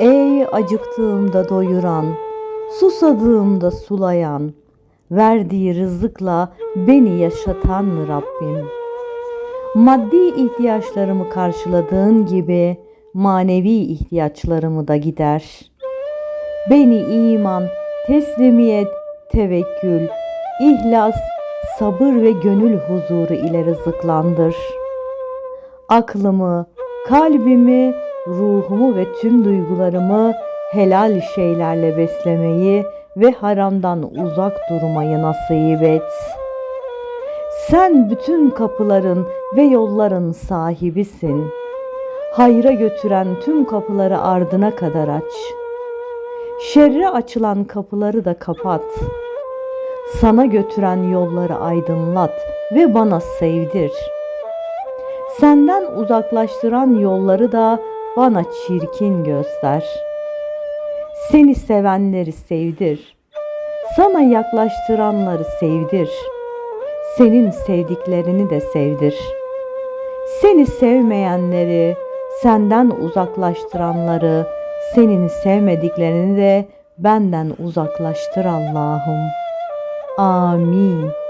Ey acıktığımda doyuran, susadığımda sulayan, verdiği rızıkla beni yaşatan Rabbim. Maddi ihtiyaçlarımı karşıladığın gibi manevi ihtiyaçlarımı da gider. Beni iman, teslimiyet, tevekkül, ihlas, sabır ve gönül huzuru ile rızıklandır. Aklımı, kalbimi, ruhumu ve tüm duygularımı helal şeylerle beslemeyi ve haramdan uzak durmayı nasip et. Sen bütün kapıların ve yolların sahibisin. Hayra götüren tüm kapıları ardına kadar aç. Şerre açılan kapıları da kapat. Sana götüren yolları aydınlat ve bana sevdir. Senden uzaklaştıran yolları da bana çirkin göster. Seni sevenleri sevdir. Sana yaklaştıranları sevdir. Senin sevdiklerini de sevdir. Seni sevmeyenleri, senden uzaklaştıranları, senin sevmediklerini de benden uzaklaştır Allah'ım. Amin.